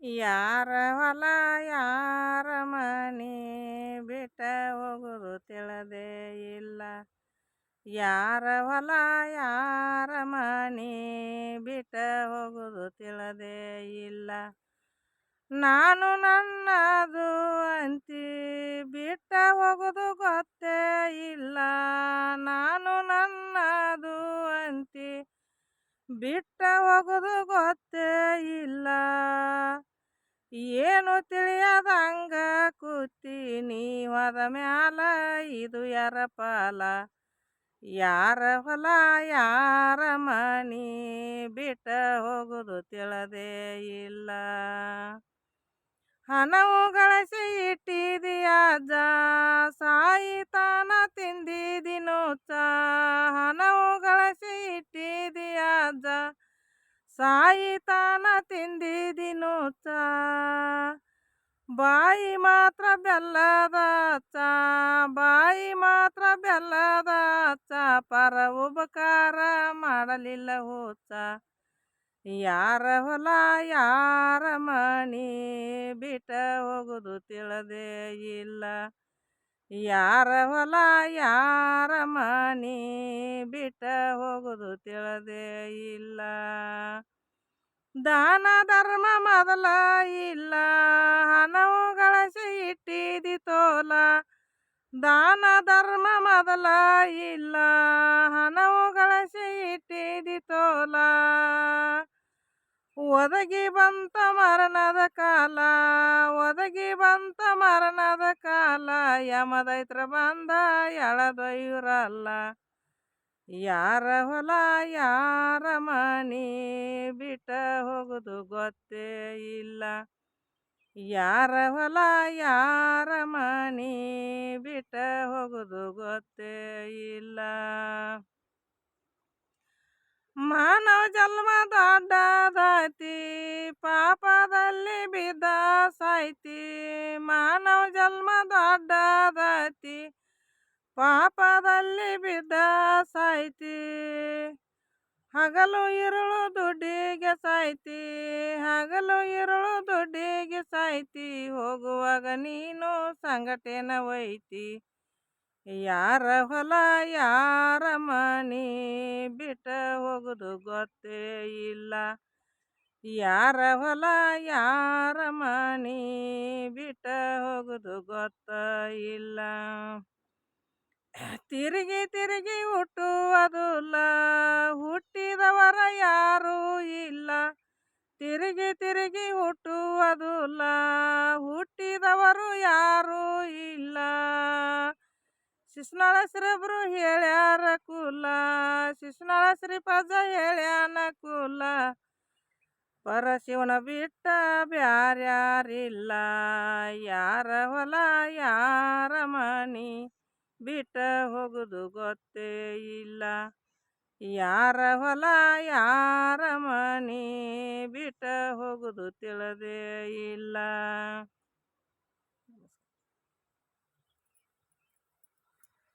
ಯಾರ ಹೊಲ ಯಾರ ಮನೆ ಬಿಟ್ಟ ಹೋಗುದು ತಿಳದೇ ಇಲ್ಲ. ಯಾರ ಹೊಲ ಯಾರ ಮನೆ ಬಿಟ್ಟ ಹೋಗುದು ತಿಳದೇ ಇಲ್ಲ. ನಾನು ನನ್ನದು ಅಂತಿ ಬಿಟ್ಟ ಬಿಟ್ಟ ಹೋಗುದು ಗೊತ್ತೇ ಇಲ್ಲ. ಏನು ತಿಳಿಯದಂಗ ಕೂತೀನಿ ಹೊದ ಮ್ಯಾಲ ಇದು ಯಾರ ಪಾಲ? ಯಾರ ಹೊಲ, ಯಾರ ಮನಿ ಬಿಟ್ಟ ಹೋಗುದು ತಿಳದೇ ಇಲ್ಲ. ಹಣವು ಗಳಿಸಿ ಇಟ್ಟಿದೆಯಾಜ ಸಾಯಿತಾನ ತಿಂದಿದಿನೋಚ ಸಾಯಿತಾನ ಚಾ ಬಾಯಿ ಮಾತ್ರ ಬೆಲ್ಲದ ಚ ಬಾಯಿ ಮಾತ್ರ ಬೆಲ್ಲದ ಚ ಪರ ಉಪಕಾರ ಮಾಡಲಿಲ್ಲ ಹೋಚ. ಯಾರ ಹೊಲ, ಯಾರ ಮಣಿ ಬಿಟ್ಟ ಹೋಗುದು ತಿಳದೇ ಇಲ್ಲ. ಯಾರ ಹೊಲ, ಯಾರ ಮಣಿ ಬಿಟ್ಟ ಹೋಗುದು ತಿಳದೇ ಇಲ್ಲ. ದಾನ ಧರ್ಮ ಮೊದಲ ಇಲ್ಲ. ಹಣವು ಗಳಿಸಿ ಇಟ್ಟಿದಿ ತೋಲ. ದಾನ ಧರ್ಮ ಮೊದಲ ಇಲ್ಲ. ಹಣವು ಗಳಿಸಿ ಇಟ್ಟಿದಿ ತೋಲ. ಒದಗಿ ಬಂತ ಮರಣದ ಕಾಲ. ಒದಗಿ ಬಂತ ಮರಣದ ಕಾಲ. ಯಮದೈತ್ರ ಬಂದ ಎಳದೊಯ್ಯುರಲ್ಲ. ಯಾರ ಹೊಲ, ಯಾರ ಮನಿ ಬಿಟ್ಟ ಹೋಗುದು ಗೊತ್ತೇ ಇಲ್ಲ. ಯಾರ ಹೊಲ, ಯಾರ ಮನಿ ಬಿಟ್ಟ ಹೋಗುದು ಗೊತ್ತೇ ಇಲ್ಲ. ಮಾನವ ಜನ್ಮ ದಾತಿ ಪಾಪದಲ್ಲಿ ಪಾಪದಲ್ಲಿ ಬಿದ್ದ ಸಾಯ್ತಿ, ಹಗಲು ಇರುಳು ದುಡ್ಡಿಗೆ ಸಾಯ್ತಿ, ಹಗಲು ಇರುಳು ದುಡ್ಡಿಗೆ ಸಾಯ್ತಿ, ಹೋಗುವಾಗ ನೀನು ಸಂಘಟನೆ ಒಯ್ತಿ. ಯಾರ ಹೊಲ, ಯಾರ ಮನಿ ಬಿಟ್ಟ ಹೋಗುದು ಗೊತ್ತೇ ಇಲ್ಲ. ಯಾರ ಹೊಲ, ಯಾರ ಮನಿ ಬಿಟ್ಟ ಹೋಗುದು ಗೊತ್ತ ಇಲ್ಲ. ತಿರುಗಿ ತಿರುಗಿ ಹುಟ್ಟುವುದಿಲ್ಲ ಹುಟ್ಟಿದವರ ಯಾರೂ ಇಲ್ಲ. ತಿರುಗಿ ತಿರುಗಿ ಹುಟ್ಟುವುದಿಲ್ಲ ಹುಟ್ಟಿದವರು ಯಾರೂ ಇಲ್ಲ. ಶಿಸ್ನಾಳ ಶ್ರೀಬ್ರು ಹೇಳ್ಯಾರ ಕುಲ. ಶಿಸ್ನಾಳ ಶ್ರೀಪಾದ ಹೇಳ್ಯಾನ ಕುಲ. ಪರಶಿವನ ಬಿಟ್ಟ ಬ್ಯಾರ್ಯಾರಿಲ್ಲ. ಯಾರ ಹೊಲ ಯಾರ ಮನಿ. ಬಿಟ್ಟ ಹೋಗುದು ಗೊತ್ತೇ ಇಲ್ಲ. ಯಾರ ಹೊಲ ಯಾರ ಮನೆ ಬಿಟ್ಟ ಹೋಗುದು ತಿಳಿದೇ ಇಲ್ಲ.